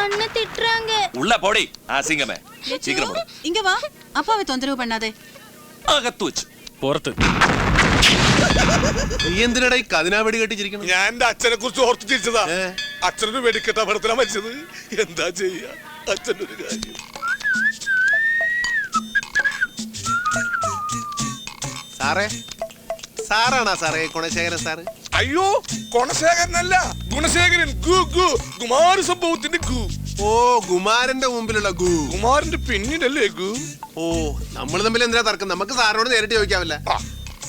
அண்ணன் திட்டுறாங்க உள்ள போடி அசிங்கமே சீக்கிரம் போடு இங்க வா அப்பாவை தொந்தரவு பண்ணாதே അകത്ത് വെച്ച് പുറത്ത് നീ എന്തിനടാ ഈ കതിനാ വെടി കെട്ടിച്ചിരിക്കണം ഞാൻ എന്റെ അച്ഛനെ കുറിച്ച് ഓർത്ത് ചിരിച്ചതാ ഏ? അച്ഛനൊരു വെടിക്കെട്ട അപകടത്തിലാ മരിച്ചത് എന്താ ചെയ്യ അച്ഛൻ്റെ ഒരു കാര്യം സാറേ സാറാണാ സാറേ ഗുണശേഖരൻ സാറ് അയ്യോ കൊണശേഖരനല്ല. ഗുണശേഖരൻ ഗു ഗു. കുമാര സംഭവത്തിന്റെ ഗു. ഓ കുമാരന്റെ മുമ്പിലുള്ള ഗു. കുമാരന്റെ പിന്നിലല്ലേ ഗു? ഓ നമ്മൾ തമ്മിൽ എന്തിനാ തർക്കം? നമുക്ക് സാറിനോട് നേരിട്ട് ചോദിക്കാവില്ല ആ,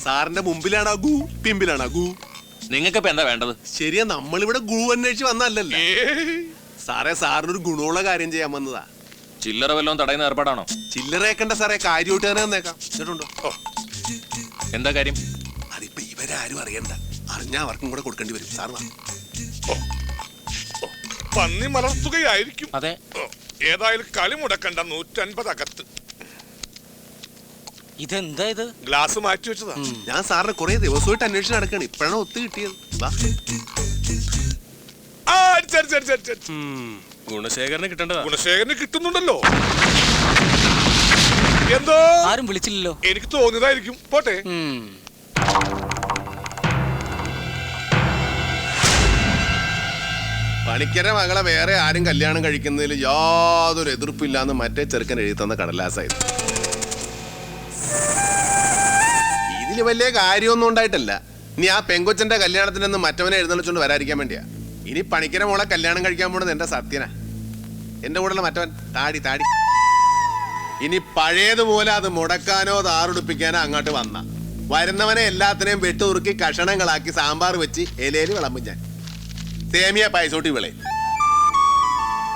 സാറിന്റെ മുമ്പിലാണാ ഗു? പിമ്പിലാണാ ഗു? നിങ്ങൾക്കിപ്പോ എന്താ വേണ്ടത്? ശരിയാ നമ്മളിവിടെ ഗു അന്വേഷിച്ച് വന്നല്ലല്ലോ. സാറേ സാറിനൊരു ഗുണമുള്ള കാര്യം ചെയ്യാൻ വന്നതാ. ചില്ലറ വല്ലതും തടയുന്ന ഏർപ്പാടാണോ? ചില്ലറേക്കണ്ട സാറേ കാര്യമായിട്ട് തന്നെ വന്നേക്കാം. കേട്ടുണ്ടോ ഓ, എന്താ കാര്യം? അതിപ്പോ ഇവരാരും അറിയണ്ട. അറിഞ്ഞാ അവർക്കും കൂടെ കൊടുക്കേണ്ടി വരും. സാർ. പന്നി മലർത്തുകയായിരിക്കും. അതെ. ഏതായാലും കളി മുടക്കണ്ട നൂറ്റൻപത് അകത്ത്. ഇതെന്താ ഇത്? ഗ്ലാസ് മാറ്റി വെച്ചതാ. ഞാൻ സാറിന് കുറെ ദിവസമായിട്ട് അന്വേഷണം നടക്കാണ്. ഇപ്പോഴാണ് ഒത്തു കിട്ടിയത്. ഗുണശേഖരന് കിട്ടേണ്ടതാ. ഗുണശേഖരന് കിട്ടുന്നുണ്ടല്ലോ. എന്തോ? ആരും വിളിച്ചില്ലല്ലോ. എനിക്ക് തോന്നിയതായിരിക്കും. പോട്ടെ. പണിക്കര മകളെ വേറെ ആരും കല്യാണം കഴിക്കുന്നതിൽ യാതൊരു എതിർപ്പില്ലാന്ന് മറ്റേ ചെറുക്കൻ എഴുതി തന്ന കടലാസായിരുന്നു ഇതിൽ വലിയ കാര്യമൊന്നും ഉണ്ടായിട്ടല്ല. ഇനി ആ പെങ്കൊച്ചന്റെ കല്യാണത്തിനൊന്ന് മറ്റവനെ എഴുന്നള്ളിച്ചോണ്ട് വരാതിരിക്കാൻ വേണ്ടിയാ. ഇനി പണിക്കര മോളെ കല്യാണം കഴിക്കാൻ പോണത് എന്റെ സത്യനാ. എന്റെ കൂടെയുള്ള മറ്റവൻ താടി താടി. ഇനി പഴയതുപോലെ അത് മുടക്കാനോ താറുടിപ്പിക്കാനോ അങ്ങോട്ട് വന്ന. വരുന്നവനെ എല്ലാത്തിനെയും വെട്ടുറുക്കി കഷണങ്ങളാക്കി സാമ്പാർ വെച്ച് ഇലയിൽ വിളമ്പും ഞാൻ. സേമിയ പായസോട്ടി വിളെ.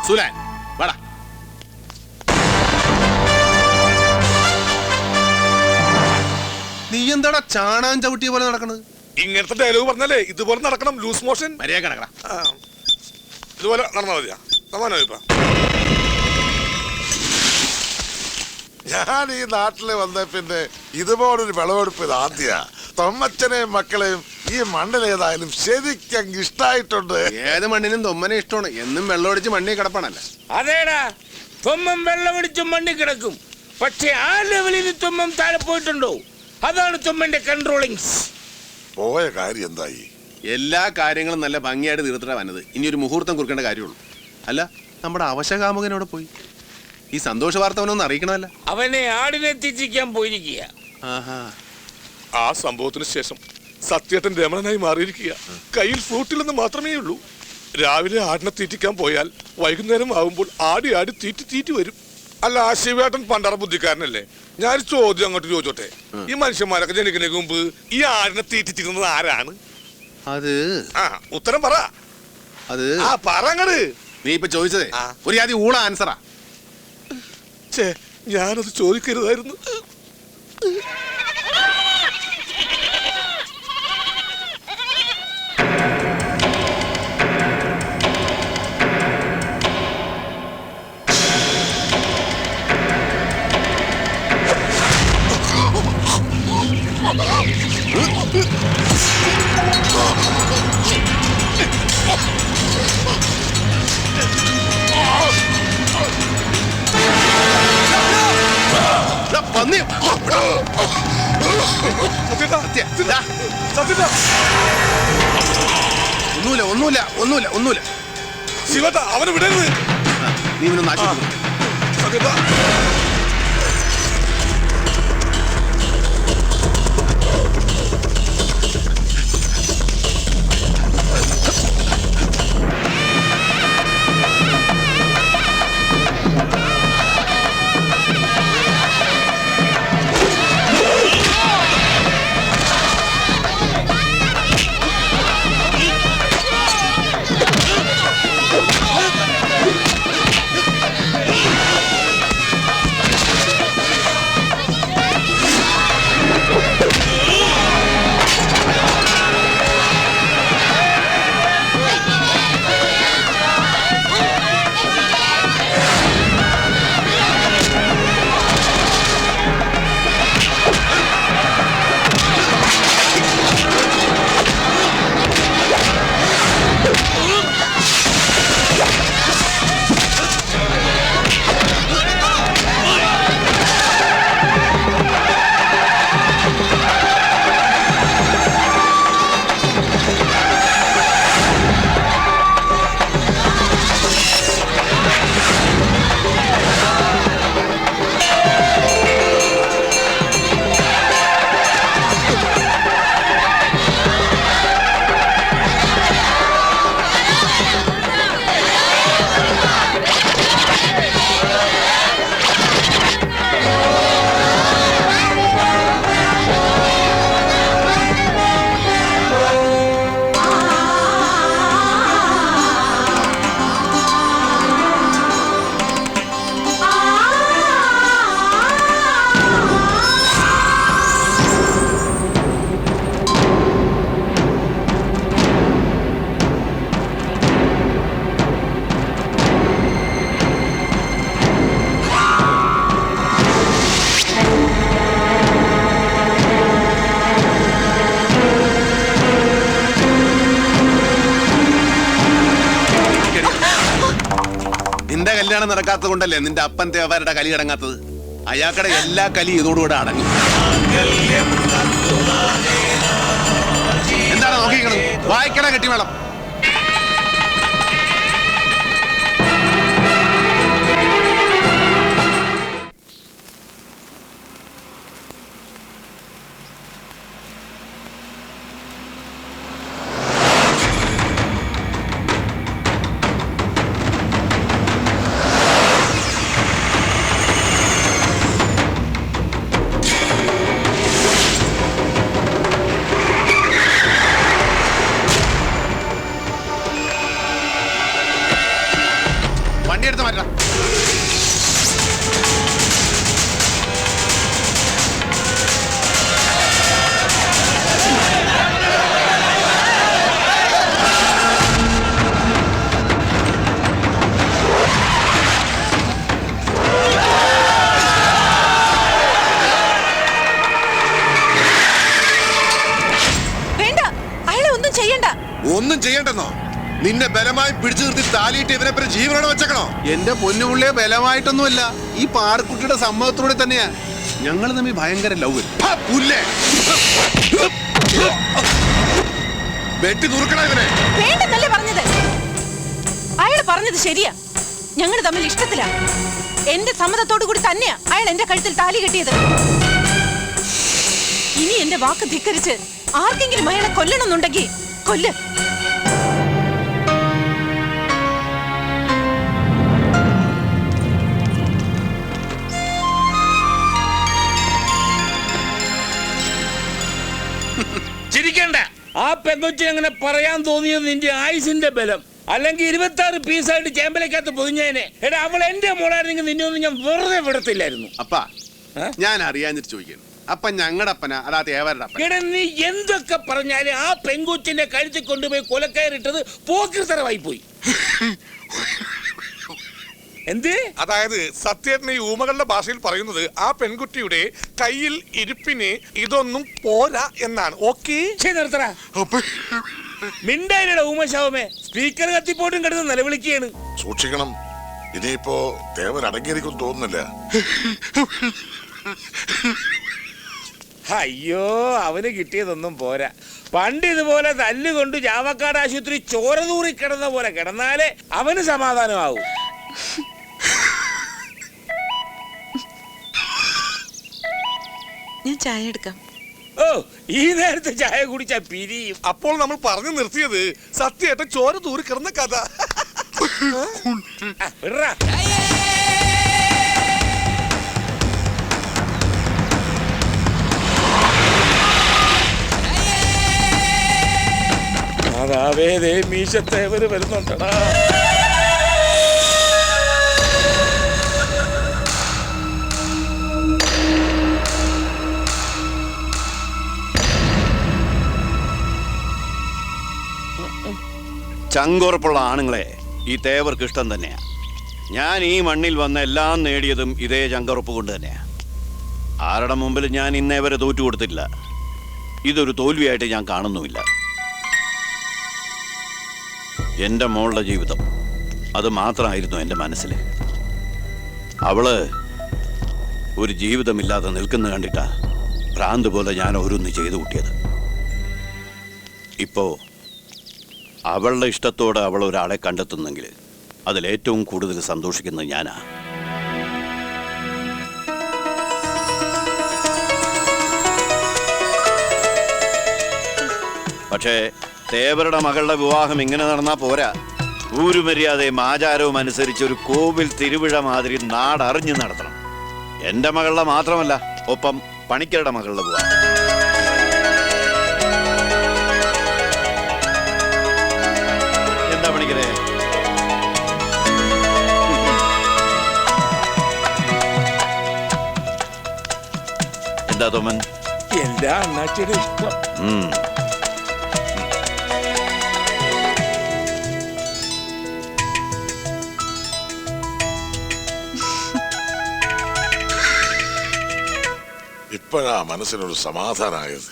സുലാൻ വട. നീ എന്താടാ ചാണാൻ ചവിട്ടിയ പോലെ നടക്കണത്? ഇങ്ങനത്തെ ഡയലോഗ് പറഞ്ഞല്ലേ ഇതുപോലെ നടക്കണം ലൂസ് മോഷൻ മര്യാദ കിടക്കണം ഇതുപോലെ നടന്നാ മതിയാ. സമാനോ ഇപ്പൊ. ഞാൻ ഈ നാട്ടിൽ വന്ന പിന്നെ ഇതുപോലൊരു വിളവെടുപ്പ് ഇത് ആദ്യ. തൊമ്മച്ചനെയും മക്കളെയും ഈ മണ്ണിൽ ഏതായാലും ശരിക്കും ഇഷ്ടായിട്ടുണ്ട്. ഏത് മണ്ണിനും തൊമ്മനെ ഇഷ്ടമാണ്. എന്നും വെള്ളമടിച്ച് മണ്ണി കിടപ്പാണല്ല? അതേടാ. തുമ്മം വെള്ളമടിച്ചും മണ്ണി കിടക്കും. പക്ഷെ ആ ലെവലിൽ തൊമ്മം താഴെ പോയിട്ടുണ്ടോ? അതാണ് തൊമ്മന്റെ കൺട്രോളിങ്സ് പോയ കാര്യം എന്തായി? എല്ലാ കാര്യങ്ങളും നല്ല ഭംഗിയായിട്ട് തീർത്തിട്ടാ വന്നത്. ഇനി ഒരു മുഹൂർത്തം കുറിക്കേണ്ട കാര്യമുള്ളൂ. അല്ല നമ്മുടെ അവശകാമുകനോട് അവിടെ പോയി? ഈ സന്തോഷ വാർത്ത അവനൊന്നും അറിയിക്കണമല്ല? അവനെ ആടിനെത്തിച്ചിരിക്കാൻ പോയിരിക്കുക ആഹാ. ആ സംഭവത്തിന് ശേഷം സത്യേട്ടൻ രമണനായി മാറിയിരിക്കുക. കയ്യിൽ ഫ്രൂട്ടില്ലെന്ന് മാത്രമേ ഉള്ളൂ. രാവിലെ ആടിനെ തീറ്റിക്കാൻ പോയാൽ വൈകുന്നേരം ആകുമ്പോൾ ആടി ആടി തീറ്റി തീറ്റി വരും. അല്ല ആ ശിവേട്ടൻ പണ്ടറ ബുദ്ധിക്കാരനല്ലേ? ഞാൻ ചോദ്യം അങ്ങോട്ട് ചോദിച്ചോട്ടെ. ഈ മനുഷ്യന്മാരൊക്കെ ജനിക്കുന്നതിന് മുമ്പ് ഈ ആടിനെ തീറ്റിച്ചിരുന്നത് ആരാണ്? അത് ആ ഉത്തരം പറ. അത് ആ പറങ്ങട് നീ ഇപ്പൊ ചോദിച്ചതേ. ആ. ഒരു ജാതി ഊള ആൻസറാ. ഛേ ഞാനത് ചോദിക്കരുതായിരുന്നു. പന്നി. ഒന്നുമില്ല ഒന്നുമില്ല ഒന്നുമില്ല ഒന്നുമില്ല ശിവേട്ടാ അവനെ വിടരുത് നീ ഇവനൊന്ന് ആശുപത്രി കൊണ്ടല്ലേ നിന്റെ അപ്പൻ തേവാരുടെ കലി അടങ്ങാത്തത്? അയാക്കടെ എല്ലാ കലി ഇതോടുകൂടെ അടങ്ങും. എന്താണ് നോക്കിക്കണത് വായിക്കട കെട്ടിമേളം. വണ്ടി നിന്നെ ബലമായി പിടിച്ചു നിർത്തി താലിയിട്ട് ഇവനെ പിന്നെ ജീവനോടെ വെച്ചേക്കണോ? എന്റെ പൊന്നുപുള്ളിയെ ബലമായിട്ടൊന്നുമല്ല. ഈ പാറക്കുട്ടിയുടെ സമ്മതത്തോടെ തന്നെയാ. ഞങ്ങൾ തമ്മിൽ ഭയങ്കര ലവ്. പുല്ലേ? വെട്ടി നുറുക്കണ ഇവനെ. വേണ്ടെന്നല്ലേ പറഞ്ഞത്? അയാൾ പറഞ്ഞത് ശരിയാ. ഞങ്ങൾ തമ്മിൽ ഇഷ്ടത്തിലാ. എന്റെ സമ്മതത്തോടു കൂടി തന്നെയാ അയാൾ എന്റെ കഴുത്തിൽ താലി കെട്ടിയത്. ഇനി എന്റെ വാക്ക് ധിക്കരിച്ച് ആർക്കെങ്കിലും അയാളെ കൊല്ലണമെന്നുണ്ടെങ്കിൽ കൊല്ല്. ആ പെങ്കൊച്ചിന് അങ്ങനെ പറയാൻ തോന്നിയത് നിന്റെ ആയുസിന്റെ ബലം. അല്ലെങ്കിൽ ഇരുപത്തി ആറ് പീസായിട്ട് ചേമ്പലക്കകത്ത് പൊതിഞ്ഞേനെ. എടാ അവൾ എന്റെ മോളായിരുന്നെങ്കിൽ നിന്നെ ഒന്നും ഞാൻ വെറുതെ വിടത്തില്ലായിരുന്നു. അപ്പാ ഞാൻ അറിയാഞ്ഞിട്ട് ചോദിക്കുന്നു. അപ്പൊ ഞങ്ങളുടെ അപ്പന അതാ തേവരുടെ അപ്പൻ. എടാ നീ എന്തൊക്കെ പറഞ്ഞാലും ആ പെങ്കൊച്ചിന്റെ കഴുത്തിൽ കൊണ്ടുപോയി കൊലക്കയറിട്ടത് പോക്കിർത്തരമായി പോയി. എന്ത്? അതായത് സത്യേട്ടൻ ഈ ഊമകളുടെ ഭാഷയിൽ പറയുന്നത് ആ പെൺകുട്ടിയുടെ കയ്യിൽ ഇരിപ്പിന് ഇതൊന്നും പോരാ എന്നാണ്. ഓക്കെ? മിണ്ടായിരടാ ഊമശാവമേ. സ്പീക്കർ കത്തിപ്പോട്ടും കിടന്ന് നിലവിളിക്കുകയാണ്. സൂക്ഷിക്കണം. ഇനിയിപ്പോ ദേവൻ അടങ്ങിയിരിക്കും തോന്നുന്നില്ല. അയ്യോ അവന് കിട്ടിയതൊന്നും പോരാ. പണ്ട് ഇതുപോലെ തല്ലുകൊണ്ട് ചാവക്കാട് ആശുപത്രി ചോര തൂറി കിടന്ന പോലെ കിടന്നാലേ അവന് സമാധാനമാവും. ചായ എടുക്കാം. ഓ ഈ നേരത്തെ ചായ കുടിച്ചാ പിരിയും. അപ്പോൾ നമ്മൾ പറഞ്ഞു നിർത്തിയത് സത്യേട്ടൻ ചോര തൂറി കിടന്ന കഥ. മാതാവേ ദേ മീശത്തേവര് വരുന്നുണ്ടടാ. ചങ്കുറപ്പുള്ള ആണുങ്ങളെ ഈ തേവർക്ക് ഇഷ്ടം തന്നെയാ. ഞാൻ ഈ മണ്ണിൽ വന്ന എല്ലാം നേടിയതും ഇതേ ചങ്കുറപ്പ് കൊണ്ട് തന്നെയാ. ആരുടെ മുമ്പിൽ ഞാൻ ഇന്നേ വരെ തോറ്റു കൊടുത്തില്ല ഇതൊരു തോൽവിയായിട്ട് ഞാൻ കാണുന്നുമില്ല. എന്റെ മോളുടെ ജീവിതം അത് മാത്രമായിരുന്നു എന്റെ മനസ്സിൽ. അവൾ ഒരു ജീവിതമില്ലാതെ നിൽക്കുന്ന കണ്ടിട്ടാ ഭ്രാന്ത് പോലെ ഞാൻ ഓരോന്ന് ചെയ്തു കൂട്ടിയത്. ഇപ്പോ അവളുടെ ഇഷ്ടത്തോടെ അവൾ ഒരാളെ കണ്ടെത്തുന്നെങ്കിൽ അതിലേറ്റവും കൂടുതൽ സന്തോഷിക്കുന്നത് ഞാനാ. പക്ഷേ തേവരുടെ മകളുടെ വിവാഹം ഇങ്ങനെ നടന്നാ പോരാ. ഊരുമര്യാദയും ആചാരവും അനുസരിച്ച് ഒരു കോവിൽ തിരുവിഴ മാതിരി നാടറിഞ്ഞ് നടത്തണം. എന്റെ മകളുടെ മാത്രമല്ല ഒപ്പം പണിക്കരുടെ മകളുടെ വിവാഹം. എന്താ തോമൻ? എന്റെ അണ്ണാച്ചിയുടെ ഇഷ്ടം. ഇപ്പോഴാ മനസ്സിനൊരു സമാധാനമായത്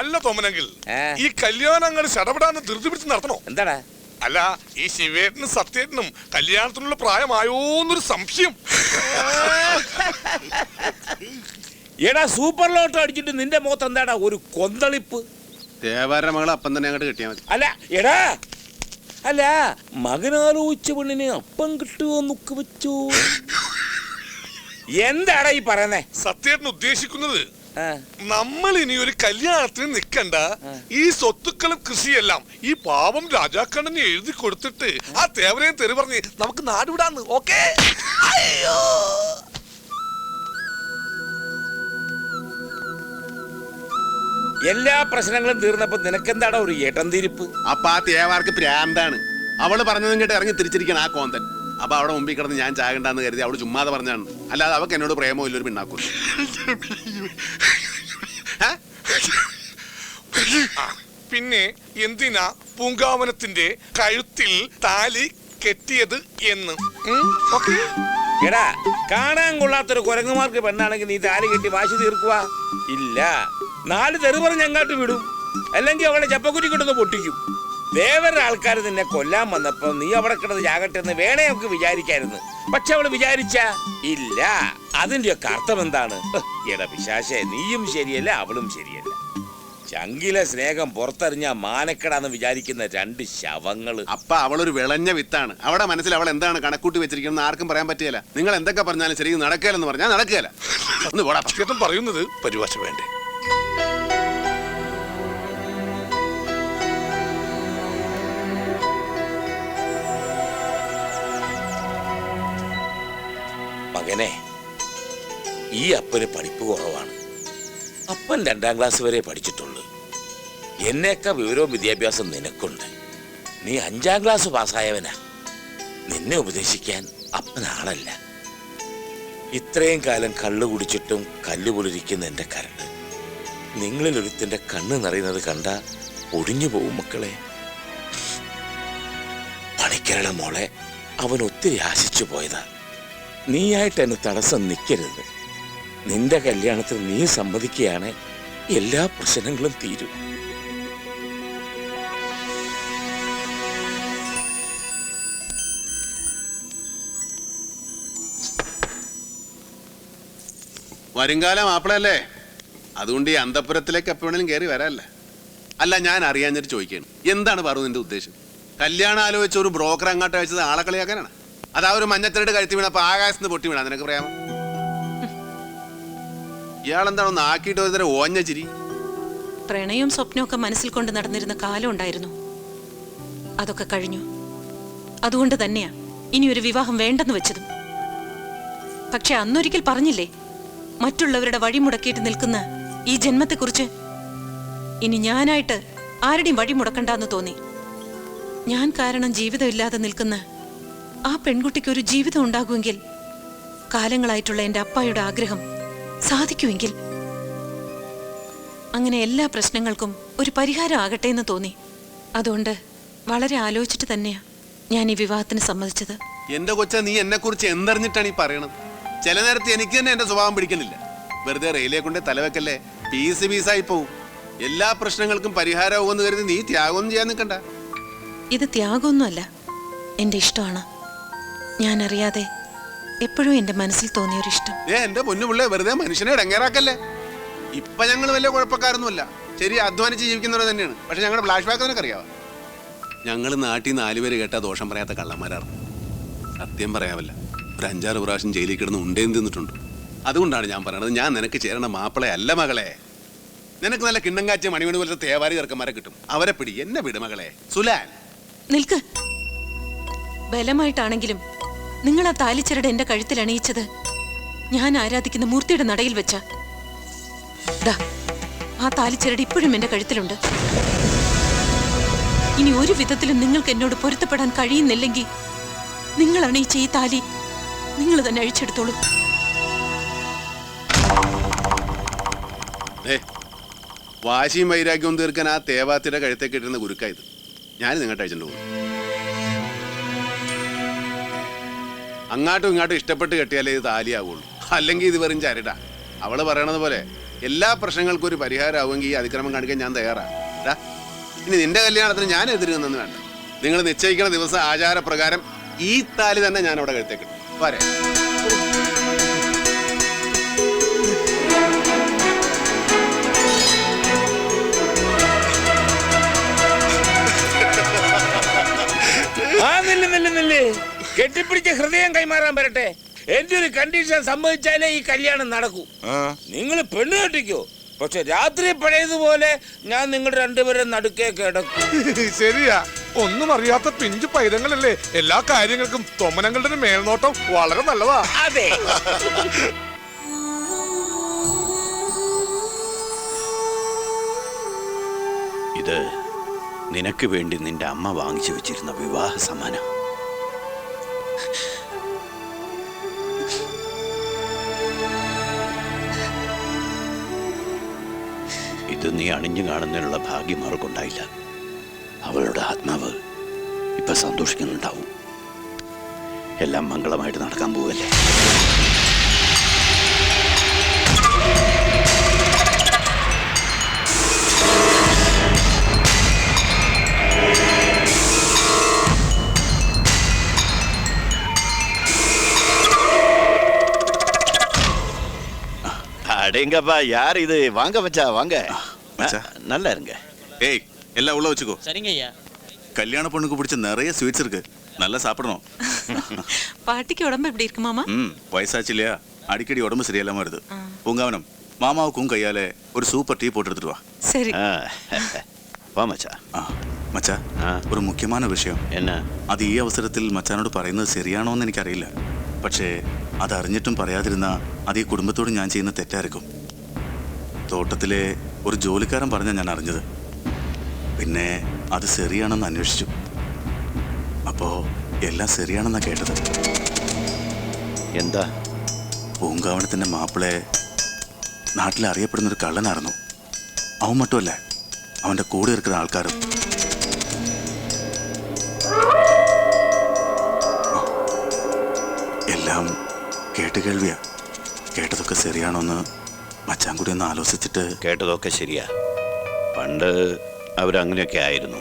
അല്ല തോമനെങ്കിൽ? ഈ കല്യാണം അങ്ങനെ ചടപടാന്ന് ധൃതി പിടിച്ച് നടത്തണോ? എന്താടാ? അല്ല ഈ ശിവേട്ടനും സത്യേട്ടനും കല്യാണത്തിനുള്ള പ്രായമായോന്നൊരു സംശയം. എടാ സൂപ്പർ ലോട്ടോ അടിച്ചിട്ട് നിന്റെ മുഖത്ത് എന്താടാ ഒരു കൊന്തളിപ്പ്? തേവാരുടെ മകൾ അപ്പം തന്നെ അങ്ങോട്ട് കിട്ടിയാൽ മതി. അല്ല എടാ അല്ല മകനാലോചിച്ച പെണ്ണിന് അപ്പം കിട്ടുമോ എന്നൊക്കെ വെച്ചു? എന്താടാ ഈ പറയുന്നേ? സത്യേട്ടൻ ഉദ്ദേശിക്കുന്നത് ആ, നമ്മൾ ഇനി ഒരു കല്യാണത്തിന് നിക്കണ്ട. ഈ സ്വത്തുക്കളും കൃഷിയെല്ലാം ഈ പാവം രാജാക്കണ്ണന് എഴുതി കൊടുത്തിട്ട് ആ തേവരെയും തെറി പറഞ്ഞ് നമുക്ക് നാടുവിടാന്ന് ഓക്കേ? അയ്യോ! എല്ലാ പ്രശ്നങ്ങളും തീർന്നപ്പോ നിനക്കെന്താടാ ഒരു ഏട്ടന്തിരിപ്പ് അപ്പൊ ആ തേവാർക്ക് പ്രാന്താണ്. അവൾ പറഞ്ഞതും കേട്ട് ഇറങ്ങി തിരിച്ചിരിക്കണം ആ കോന്തൻ. അപ്പൊ അവിടെ മുമ്പിൽ കിടന്ന് ഞാൻ ചാകണ്ടെന്ന് കരുതി അവൾ ചുമ്മാതെ പറഞ്ഞാണ് അല്ലാതെ അവക്ക് എന്നോട് പ്രേമോ ഇല്ലൊരു പിണ്ണാക്കും. പിന്നെ എന്തിനാ പൂങ്കാവനത്തിന്റെ കഴുത്തിൽ താലി കെട്ടിയത് എന്ന്? ഉം, ഓക്കേ. എടാ കാണാൻ കൊള്ളാത്തൊരു കുരങ്ങുമാർക്ക് പെണ്ണാണെങ്കിൽ നീ താലി കെട്ടി വാശി തീർക്കുക ഇല്ല. നാല് തെറി പറഞ്ഞ് അങ്ങാട്ട് വിടും. അല്ലെങ്കിൽ അവളെ ചപ്പക്കുറ്റി കിട്ടുന്ന പൊട്ടിക്കും. വേവര ആൾക്കാർ നിന്നെ കൊല്ലാൻ വന്നപ്പോ നീ അവിടെ കിടന്ന് ചാകട്ടെ എന്ന് വേണേ നമുക്ക് വിചാരിക്കായിരുന്നു. പക്ഷെ അവൾ വിചാരിച്ച ഇല്ല അതിന്റെയൊക്കെ അർത്ഥം എന്താണ്? എടാ പിശാശെ നീയും ശരിയല്ല അവളും ശരിയല്ല. ചങ്കിലെ സ്നേഹം പുറത്തെറിഞ്ഞ മാനക്കടാന്ന് വിചാരിക്കുന്ന രണ്ട് ശവങ്ങൾ. അപ്പൊ അവളൊരു വിളഞ്ഞ വിത്താണ്. അവിടെ മനസ്സിൽ അവൾ എന്താണ് കണക്കൂട്ടി വെച്ചിരിക്കുന്നത് ആർക്കും പറയാൻ പറ്റിയല്ല. നിങ്ങൾ എന്തൊക്കെ പറഞ്ഞാലും ശരി നടക്കുകയില്ലെന്ന് പറഞ്ഞാൽ നടക്കുകയില്ല. ഒന്ന് പോടാ. സത്യേട്ടൻ പറയുന്നത് പരിഭാഷ വേണ്ടേ? മകനെ ഈ അപ്പന് പഠിപ്പ് കുറവാണ്. അപ്പൻ രണ്ടാം ക്ലാസ് വരെ പഠിച്ചിട്ടുള്ളൂ. എന്നേക്കാ വിവരവും വിദ്യാഭ്യാസം നിനക്കുണ്ട്. നീ അഞ്ചാം ക്ലാസ് പാസ്സായവനാ. നിന്നെ ഉപദേശിക്കാൻ അപ്പൻ ആളല്ല ഇത്രയും കാലം കള്ളു കുടിച്ചിട്ടും കല്ല് പൊളിരിക്കുന്ന എന്റെ കരട്. നിങ്ങളിൽ ഒരുത്തിന്റെ കണ്ണ് നിറയുന്നത് കണ്ട ഒടിഞ്ഞു പോകും മക്കളെ. പണിക്കരുടെ മോളെ അവൻ ഒത്തിരി ആശിച്ചു പോയതാ. നീയായിട്ട് എന്നെ തടസ്സം നിൽക്കരുത് നിന്റെ കല്യാണത്തിന് നീ സമ്മതിക്കുകയാണ് എല്ലാ പ്രശ്നങ്ങളും തീരും. വരുംകാലം മാപ്പിളല്ലേ അതുകൊണ്ട് ഈ അന്തപുരത്തിലേക്ക് എപ്പോഴെങ്കിലും കയറി വരാല്ലേ? അല്ല ഞാൻ അറിയാഞ്ഞിട്ട് ചോദിക്കുകയാണ് എന്താണ് പറഞ്ഞു നിന്റെ ഉദ്ദേശം? കല്യാണം ആലോചിച്ച ഒരു ബ്രോക്കർ അങ്ങോട്ട് അയച്ചത് ആളെ കളിയാക്കാനാണ്? അതാ ഒരു മഞ്ഞത്തിലിട്ട് കഴുത്തി വീണ അപ്പൊ ആകാശത്ത് പൊട്ടി വീണ നിനക്ക് പറയാമോ ഇയാളെന്താണോ ആക്കിയിട്ട് ഒരു തരം ഓഞ്ഞ ചിരി? പ്രണയവും സ്വപ്നവും ഒക്കെ മനസ്സിൽ കൊണ്ട് നടന്നിരുന്ന കാലം ഉണ്ടായിരുന്നു. അതൊക്കെ കഴിഞ്ഞു. അതുകൊണ്ട് തന്നെയാ ഇനി ഒരു വിവാഹം വേണ്ടെന്ന് വെച്ചതും. പക്ഷെ അന്നൊരിക്കൽ പറഞ്ഞില്ലേ മറ്റുള്ളവരുടെ വഴി മുടക്കിയിട്ട് നിൽക്കുന്ന ഈ ജന്മത്തെക്കുറിച്ച്? ഇനി ഞാനായിട്ട് ആരുടെയും വഴി മുടക്കണ്ടെന്ന് തോന്നി. ഞാൻ കാരണം ജീവിതമില്ലാതെ നിൽക്കുന്ന ആ പെൺകുട്ടിക്ക് ഒരു ജീവിതം ഉണ്ടാകുമെങ്കിൽ കാലങ്ങളായിട്ടുള്ള എന്റെ അപ്പായുടെ ആഗ്രഹം സാധിക്കുമെങ്കിൽ അങ്ങനെ എല്ലാ പ്രശ്നങ്ങൾക്കും ഒരു പരിഹാരം ആകട്ടെ എന്ന് തോന്നി. അതുകൊണ്ട് വളരെ ആലോചിച്ചിട്ട് തന്നെയാ ഞാൻ ഈ വിവാഹത്തിന് സമ്മതിച്ചത്. എന്റെ കൊച്ച നീ എന്നെ കുറിച്ച് എന്തറിഞ്ഞിട്ടാണ് ഈ പറയണത്? ചില നേരത്തെ എനിക്ക് തന്നെ എന്റെ സ്വഭാവം പിടിക്കണില്ല വെറുതെ റെയിലേ കൊണ്ട് തലവെക്കല്ലേ? പീസ് പീസായി പോവും. എല്ലാ പ്രശ്നങ്ങൾക്കും പരിഹാരമാകുമെന്ന് കരുതി നീ ത്യാഗം ചെയ്യാൻ നിൽക്കണ്ട. ഇത് ത്യാഗമൊന്നുമല്ല. എന്റെ ഇഷ്ടമാണ്. ഞാൻ അറിയാതെ എപ്പോഴും എന്റെ മനസ്സിൽ തോന്നിയൊരു ഇഷ്ടം ഏ എന്റെ പൊന്നു പിള്ളേ വെറുതെ മനുഷ്യനെ ഇടങ്ങേറാക്കല്ലേ? ഇപ്പൊ ഞങ്ങൾ വലിയ കുഴപ്പക്കാരൊന്നുമല്ല. ശരി അധ്വാനിച്ച് ജീവിക്കുന്നവർ തന്നെയാണ്. പക്ഷെ ഞങ്ങളുടെ ഫ്ലാഷ് ബാക്ക് നിനക്ക് അറിയാവോ? ഞങ്ങൾ നാട്ടിൽ നിന്ന് നാലുപേര് കേട്ടാ ദോഷം പറയാത്ത കള്ളന്മാരാണ്. സത്യം പറയാമല്ല ഒരു അഞ്ചാറ് പ്രാവശ്യം ജയിലിൽ കിടന്ന് ഉണ്ടേന്ന് തിന്നിട്ടുണ്ട്. അതുകൊണ്ടാണ് ഞാൻ പറയുന്നത് ഞാൻ നിനക്ക് ചേരണ മാപ്പിളെ അല്ല മകളെ. നിനക്ക് നല്ല കിണ്ണം കാച്ചിയ മണിമണി പോലത്തെ തേവാരി ചെറുക്കന്മാരെ കിട്ടും. അവരെ പിടി. എന്നെ വിട് മകളെ. സുലാൻ. നിൽക്ക്. ബലമായിട്ടാണെങ്കിലും നിങ്ങൾ ആ താലിച്ചരട് എന്റെ കഴുത്തിൽ അണിയിച്ചത്. ഞാൻ ആരാധിക്കുന്ന മൂർത്തിയുടെ നടയിൽ വെച്ച. ആ താലിച്ചരട് ഇപ്പോഴും എന്റെ കഴുത്തിലുണ്ട്. ഇനി ഒരു വിധത്തിലും നിങ്ങൾക്ക് എന്നോട് പൊരുത്തപ്പെടാൻ കഴിയുന്നില്ലെങ്കിൽ നിങ്ങൾ അണിയിച്ച ഈ താലി നിങ്ങൾ തന്നെ അഴിച്ചെടുത്തോളൂ. വാശിയും വൈരാഗ്യവും തീർക്കാൻ ആ തേവാത്തിയുടെ കഴുത്തേക്ക് ഇട്ടിരുന്ന ഗുരുക്കായത് ഞാൻ നിങ്ങോട്ട് അയച്ചിട്ട് അങ്ങാട്ടും ഇങ്ങാട്ടും ഇഷ്ടപ്പെട്ട് കെട്ടിയാലേ ഇത് താലിയാവുള്ളൂ. അല്ലെങ്കിൽ ഇത് വെറും ചരടാ. അവൾ പറയണത് പോലെ എല്ലാ പ്രശ്നങ്ങൾക്കും ഒരു പരിഹാരമാവുമെങ്കിൽ ഈ അതിക്രമം കാണിക്കാൻ ഞാൻ തയ്യാറാ. ഇനി നിന്റെ കല്യാണത്തിന് ഞാൻ എതിര് വേണ്ട. നിങ്ങൾ നിശ്ചയിക്കുന്ന ദിവസം ആചാരപ്രകാരം ഈ താലി തന്നെ ഞാൻ അവിടെ കഴുത്തേക്കിട്ടു വരെ ആ നില്ല് നില്ല് കെട്ടിപ്പിടിച്ച ഹൃദയം കൈമാറാൻ വരട്ടെ. എന്റെ ഒരു കണ്ടീഷൻ സംഭവിച്ചാലേ ഈ കല്യാണം നടക്കൂ. നിങ്ങൾ പെണ്ണ് കെട്ടിക്കോ. പക്ഷെ രാത്രി പഴയതുപോലെ ഞാൻ നിങ്ങൾ രണ്ടുപേരും നടുക്കേ കിടക്കും. ശരിയാ. ഒന്നും അറിയാത്ത പിഞ്ചു പൈതങ്ങളല്ലേ എല്ലാ കാര്യങ്ങൾക്കും തൊമനങ്ങളുടെ മേൽനോട്ടം വളരെ നല്ലതാ. അതെ. ഇത് നിനക്ക് വേണ്ടി നിന്റെ അമ്മ വാങ്ങിച്ചു വെച്ചിരുന്ന വിവാഹ സമ്മാനം. നീ അണിഞ്ഞു കാണുന്നതിനുള്ള ഭാഗ്യം അവർക്കുണ്ടായില്ല അവളുടെ ആത്മാവ് ഇപ്പൊ സന്തോഷിക്കുന്നുണ്ടാവും എല്ലാം മംഗളമായിട്ട് നടക്കാൻ പോവല്ലേ அடேங்கப்பா யார் இது வாங்க மச்சா வாங்க மச்சா. நல்லா இருங்க. ஏய் எல்லாம் உள்ள வச்சுக்கோ. சரிங்க ஐயா. கல்யாண பொண்ணுக்கு பிடிச்ச நிறைய ஸ்வீட்ஸ் இருக்கு. நல்லா சாப்பிடணும். பாட்டிக்கு உடம்பு எப்படி இருக்கு மாமா? ம் வயசாச்சு இல்லையா? அடிக்கடி உடம்பு சரியில்லாம வருது. பூங்காவனம் மாமாவுக்கும் கையால ஒரு சூப்பர் டீ போட்டு எடுத்துட்டு வா. சரி. வா மச்சா മച്ചാ ഒരു മുഖ്യമായ വിഷയം എന്നാ അത് ഈ അവസരത്തിൽ മച്ചാനോട് പറയുന്നത് ശരിയാണോ എന്ന് എനിക്കറിയില്ല പക്ഷേ അതറിഞ്ഞിട്ടും പറയാതിരുന്ന അത് ഈ കുടുംബത്തോട് ഞാൻ ചെയ്യുന്ന തെറ്റായിരിക്കും. തോട്ടത്തിലെ ഒരു ജോലിക്കാരൻ പറഞ്ഞാൽ ഞാൻ അറിഞ്ഞത്. പിന്നെ അത് ശരിയാണെന്ന് അന്വേഷിച്ചു. അപ്പോ എല്ലാം ശരിയാണെന്നാ കേട്ടത്. എന്താ? പൂങ്കാവനത്തിന്റെ മാപ്പിളെ നാട്ടിൽ അറിയപ്പെടുന്ന ഒരു കള്ളനായിരുന്നു. അവൻ മട്ടുമല്ല അവന്റെ കൂടെ ഇരിക്കുന്ന ആൾക്കാരും. എല്ലാം കേട്ട് കേൾവിയാ. കേട്ടതൊക്കെ ശരിയാണോന്ന് മച്ചാൻ കൂടി ഒന്ന് ആലോചിച്ചിട്ട് കേട്ടതൊക്കെ ശരിയാ. പണ്ട് അവരങ്ങനെയൊക്കെ ആയിരുന്നു.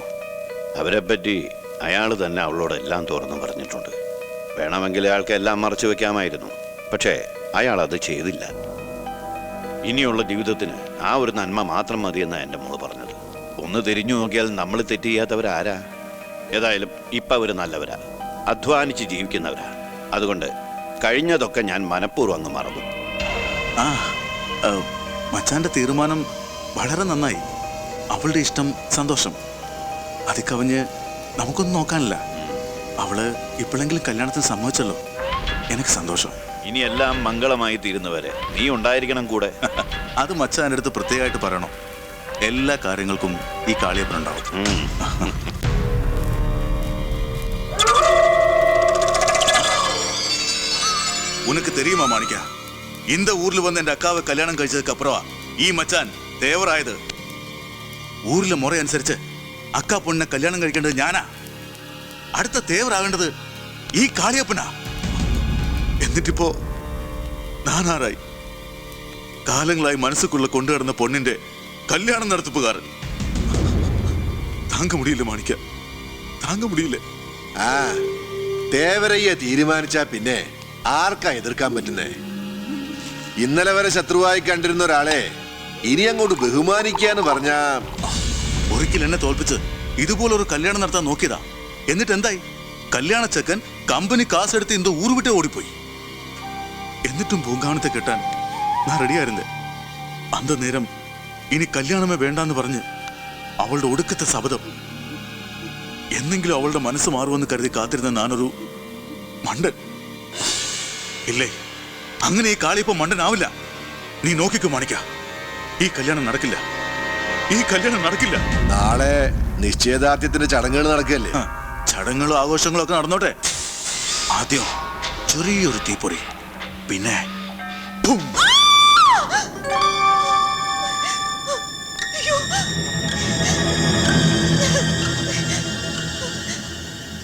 അവരെപ്പറ്റി അയാൾ തന്നെ അവളോട് എല്ലാം തുറന്നു പറഞ്ഞിട്ടുണ്ട്. വേണമെങ്കിൽ അയാൾക്ക് എല്ലാം മറച്ചു വെക്കാമായിരുന്നു. പക്ഷേ അയാൾ അത് ചെയ്തില്ല. ഇനിയുള്ള ജീവിതത്തിന് ആ ഒരു നന്മ മാത്രം മതിയെന്നാണ് എന്റെ മോൾ പറഞ്ഞത്. ഒന്ന് തിരിഞ്ഞു നോക്കിയാൽ നമ്മൾ തെറ്റ് ചെയ്യാത്തവരാരാ? ഏതായാലും ഇപ്പം അവർ നല്ലവരാ. അധ്വാനിച്ച് ജീവിക്കുന്നവരാ. അതുകൊണ്ട് കഴിഞ്ഞതൊക്കെ ഞാൻ മനഃപൂർവം അങ്ങ് മറന്നു. ആ ആ, മച്ചാന്റെ തീരുമാനം വളരെ നന്നായി. അവളുടെ ഇഷ്ടം സന്തോഷം. അതിക്കവിഞ്ഞ് നമുക്കൊന്നും നോക്കാനില്ല. അവൾ ഇപ്പോഴെങ്കിലും കല്യാണത്തിന് സമ്മതിച്ചല്ലോ. എനിക്ക് സന്തോഷം. ഇനി എല്ലാം മംഗളമായി തീരുന്നവരെ. നീ ഉണ്ടായിരിക്കണം കൂടെ. അത് മച്ചാന്റെ അടുത്ത് പ്രത്യേകമായിട്ട് പറയണോ. എല്ലാ കാര്യങ്ങൾക്കും ഈ കാളിയപ്പനുണ്ടാവും ഉനക്ക് തെരിയുമോ മാണിക്ക? இந்த ஊர்ல வந்து என் அக்காவை கல்யாணம் கழிச்சதுக்கு அப்புறம் ஈ மச்சான் தேவராயது ഊരിലെ മുറ അനുസരിച്ച് അക്ക പൊണ്ണിനെ കല്യാണം കഴിക്കേണ്ടത് ഞാനാ. അടുത്ത തേവറാകേണ്ടത് ഈ കാളിയപ്പനാ. എന്നിട്ടിപ്പോ നാനാറായി കാലങ്ങളായി മനസ്സുക്കുള്ള കൊണ്ടുനടന്ന പൊണ്ണിന്റെ കല്യാണം നടത്തിപ്പുകാരൻ. താങ്ക മുടിയില്ല മാണിക്ക? താങ്ക മുടിയില്ല? ആ തേവരയ്യ തീരുമാനിച്ചാ പിന്നെ ആർക്കാ എതിർക്കാൻ പറ്റുന്നേ? ഇന്നലെ വരെ ശത്രുവായി കണ്ടിരുന്ന ഒരാളെ ഇനി അങ്ങോട്ട് ബഹുമാനിക്കാന്ന് പറഞ്ഞ ഒരിക്കൽ എന്നെ തോൽപ്പിച്ച് ഇതുപോലെ ഒരു കല്യാണം നടത്താൻ നോക്കിയതാ. എന്നിട്ട് എന്തായി? കല്യാണ ചെക്കൻ കമ്പനി കാസെടുത്ത് ഇന്ത് ഊർ വിട്ടേ ഓടിപ്പോയി. എന്നിട്ടും പൂങ്കാവനത്തെ കെട്ടാൻ ഞാൻ റെഡിയായിരുന്നേ അന്ത നേരം ഇനി കല്യാണമേ വേണ്ടാന്ന് പറഞ്ഞ് അവളുടെ ഒടുക്കത്തെ ശബദം എന്നെങ്കിലും അവളുടെ മനസ്സ് മാറുമെന്ന് കരുതി കാത്തിരുന്ന ഞാനൊരു മണ്ടൻ. ഇല്ലേ? അങ്ങനെ ഈ കാളിയപ്പോ മണ്ടനാവില്ല നീ നോക്കിക്കോ മാണിക്ക ഈ കല്യാണം നടക്കില്ല ഈ കല്യാണം നടക്കില്ല നാളെ നിശ്ചയദാർഢ്യത്തിന്റെ ചടങ്ങുകൾ നടക്കുകയല്ലേ ആ, ചടങ്ങുകളും ആഘോഷങ്ങളും ഒക്കെ നടന്നോട്ടെ ആദ്യം ചെറിയൊരു തീപ്പൊറി പിന്നെ ബും.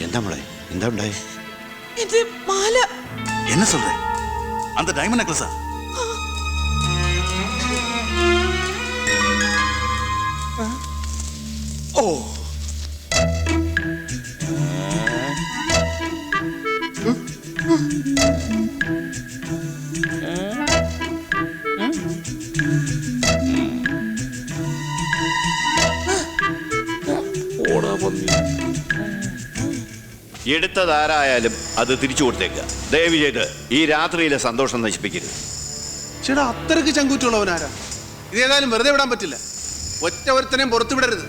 എന്താ മോളെ എന്താ ഉണ്ടായേ இது மாலை என்ன சொல்ற அந்த டைமண்ட் நெக்லஸா എടുത്തതാരായാലും അത് തിരിച്ചു കൊടുത്തേക്കുക ദയവ് ചെയ്ത് ഈ രാത്രിയിലെ സന്തോഷം നശിപ്പിക്കരുത്. ചേട്ടാ അത്രയ്ക്ക് ചങ്കൂറ്റുള്ളവനാരാ ഇതേതായാലും വെറുതെ വിടാൻ പറ്റില്ല. ഒറ്റ ഒരുത്തനെയും പുറത്തു വിടരുത്.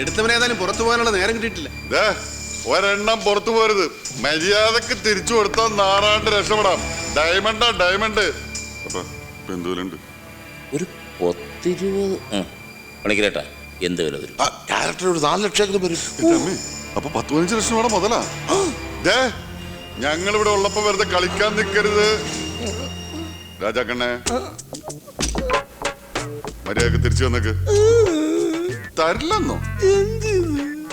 എടുത്തവനേതായാലും പുറത്തു പോകാനുള്ള നേരം കിട്ടിയിട്ടില്ല. ദേ, ഒരെണ്ണം പുറത്തു പോരുത് മര്യാദയ്ക്ക് തിരിച്ചു കൊടുത്താൽ നാറാണ്ട് രക്ഷപ്പെടാം. ഡയമണ്ടാ ഡയമണ്ട്. ഒരു പത്തിരുപത് പണിക്കരേട്ടാ എന്ത് വില വരും? ക്യാരക്ടർ ഒരു നാല് ലക്ഷം വരും അപ്പൊ പത്ത് പതിനഞ്ച് ലക്ഷം വേണം മുതലാ. ദേ ഞങ്ങൾ ഇവിടെ ഉള്ളപ്പോ വെറുതെ കളിക്കാൻ നിൽക്കരുത് രാജാക്കണ്ണേ മര്യാദയ്ക്ക് തിരിച്ചു വന്നേക്ക്. തരില്ലെന്നോ?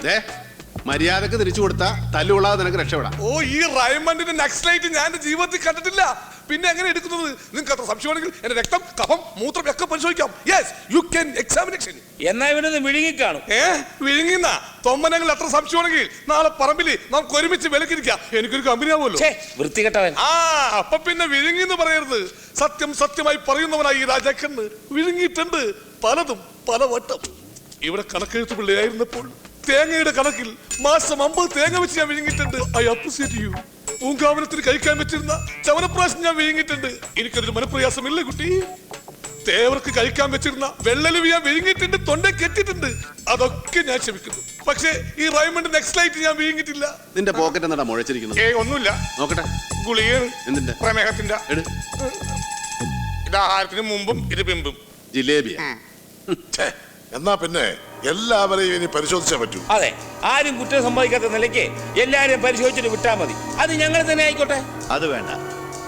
ദേ മര്യാദയ്ക്ക് തിരിച്ചു കൊടുത്താ തല്ലുകൊള്ളാതെ നിനക്ക് രക്ഷപ്പെടാം. ഓ ഈ റൈമണ്ടിന്റെ നക്സലൈറ്റ് ഞാൻ എന്റെ ജീവിതത്തിൽ കണ്ടിട്ടില്ല. പിന്നെ എങ്ങനെ എടുക്കുന്നത്? നിങ്ങൾക്ക് അത്ര സംശയമാണെങ്കിൽ എന്റെ രക്തം കഫം മൂത്രം ഒക്കെ പരിശോധിക്കാം യെസ് യു കെൻ എക്സാമിനേഷൻ എന്നാ ഇവനൊന്ന് വിഴുങ്ങി കാണും. ഏ വിഴുങ്ങിന്ന? തൊമ്മനങ്ങൾ അത്ര സംശയമാണെങ്കിൽ നാളെ പറമ്പിൽ നമുക്ക് ഒരുമിച്ച് വിലക്കിരിക്കാം. എനിക്കൊരു കമ്പനി ആവുമല്ലോ. വൃത്തികെട്ടവൻ. ആ അപ്പൊ പിന്നെ വിഴുങ്ങി എന്ന് പറയരുത്. സത്യം സത്യമായി പറയുന്നവനായി ഈ രാജാക്കന്ന് വിഴുങ്ങിയിട്ടുണ്ട്. പലതും പല വട്ടം ഇവിടെ കണക്കെഴുത്ത് പിള്ളയായിരുന്നപ്പോൾ തേങ്ങയുടെ കണക്കിൽ മാസം അമ്പത് തേങ്ങ വെച്ച് ഞാൻ വിഴുങ്ങിയിട്ടുണ്ട്. ഐ അപ്രിസിയേറ്റ് യു പൂങ്കാവനത്തിന് കഴിക്കാൻ പറ്റിരുന്ന ചവനപ്രാശം ഞാൻ വിഴുങ്ങിയിട്ടുണ്ട്. എനിക്കതൊരു മനപ്രയാസമില്ല കുട്ടി? തേവർക്ക് കഴിക്കാൻ വെച്ചിരുന്ന വെള്ളലുവി ഞാൻ വിഴുങ്ങിയിട്ടുണ്ട് തൊണ്ട കെട്ടിയിട്ടുണ്ട്. അതൊക്കെ ഞാൻ ക്ഷമിക്കുന്നു. പക്ഷേ ഈ റൈമണ്ട് നെക്സ്റ്റ് ലൈറ്റ് ഞാൻ വിഴുങ്ങിയിട്ടില്ല. നിന്റെ പോക്കറ്റ് എന്താ മുഴച്ചിരിക്കുന്നത്? ഏ ഒന്നുമില്ല. നോക്കട്ടെ. ഗുളികയാണ്. എന്തിന്റെ? പ്രമേഹത്തിന്റെ. എട്. ഇത് ആഹാരത്തിന് മുമ്പും ഇത് പിമ്പും. ജിലേബിയ. എന്നാ പിന്നെ? എല്ലാവരെയും ഇനി പരിശോധിച്ചേ പറ്റൂ. അതെ ആരും കുറ്റം സംഭവിക്കാത്ത നിലയ്ക്ക് എല്ലാരും പരിശോധിച്ചിട്ട് വിട്ടാ മതി. അത് ഞങ്ങൾ തന്നെ ആയിക്കോട്ടെ. അത് വേണ്ട.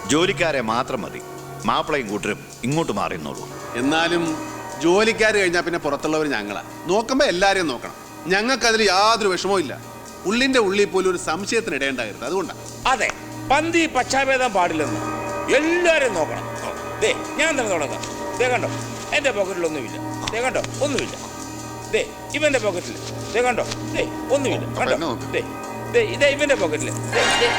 ജോലിക്കാരെ മാത്രം മതി. മാപ്പിളയും കൂട്ടരും ഇങ്ങോട്ട് മാറിന്നോളൂ എന്നാലും ജോലിക്കാർ കഴിഞ്ഞാൽ പിന്നെ പുറത്തുള്ളവർ ഞങ്ങളാ. നോക്കുമ്പോൾ എല്ലാരെയും നോക്കണം. ഞങ്ങൾക്കതിൽ യാതൊരു വിഷമവും ഇല്ല. ഉള്ളിന്റെ ഉള്ളിൽ പോലും ഒരു സംശയത്തിന് ഇടയുണ്ടാകരുത്. അതുകൊണ്ടാണ് അതെ പന്തി പക്ഷാഭേദം പാടില്ലെന്ന്. എല്ലാരും നോക്കണം. ദേ ഞാൻ തന്നെ തുടങ്ങാം. ദേ കണ്ടോ എന്റെ പോക്കറ്റിലൊന്നുമില്ല ദേ കണ്ടോ ഒന്നുമില്ല. ദേ ഇവന്റെ പോക്കറ്റിൽ ദേ കണ്ടോ? ദേ ഒന്നുമില്ല. കണ്ടോ? ദേ ദേ ഇതേ ഇവന്റെ പോക്കറ്റിൽ ദേ ദേ.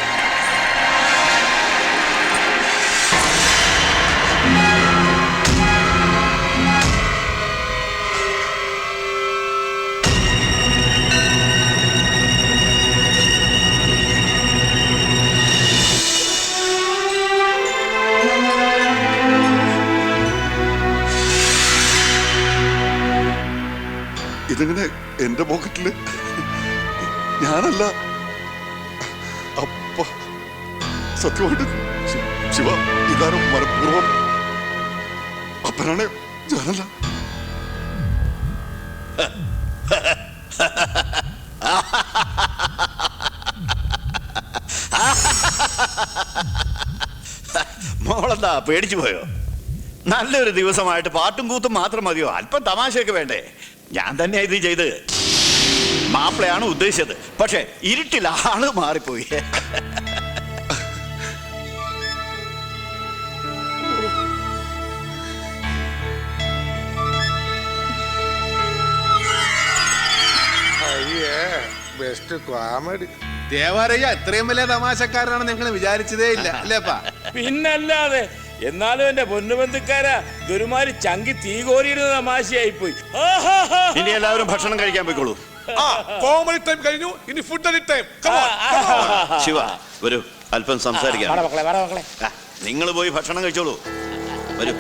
ഇതെങ്ങനെ എന്റെ പോക്കറ്റിൽ. ഞാനല്ല. അപ്പ സത്യമായിട്ട് ശിവ ഇതാരും മനഃപൂർവം. അപ്പനാണ് ഞാനല്ല. മോളെന്താ പേടിച്ചു പോയോ? നല്ലൊരു ദിവസമായിട്ട് പാട്ടും കൂത്തും മാത്രം മതിയോ? അല്പം തമാശയൊക്കെ വേണ്ടേ? ഞാൻ തന്നെ ഇത് ചെയ്ത് മാപ്പിളയാണ് ഉദ്ദേശിച്ചത്. പക്ഷെ ഇരുട്ടിൽ ആൾ മാറിപ്പോയി. ബെസ്റ്റ് കോമഡി ദേവാലയ്യ ഇത്രയും വലിയ തമാശക്കാരനാണ് നിങ്ങൾ വിചാരിച്ചതേ ഇല്ല. അല്ലേപ്പാ പിന്നല്ലാതെ എന്നാലും എന്റെ പൊന്നുബന്ധുക്കാരാ ഗുരുമാര് ചങ്കി തീ കോരിയിരുന്ന തമാശയായിപ്പോയി. ഇനി എല്ലാവരും ഭക്ഷണം കഴിക്കാൻ പോയിക്കോളൂ. ആ കോമഡി ടൈം കഴിഞ്ഞു ഇനി ഫുഡ് ടൈം ശിവ വരൂ അല്പം സംസാരിക്കാം. നിങ്ങൾ പോയി ഭക്ഷണം കഴിച്ചോളൂ. വരൂ.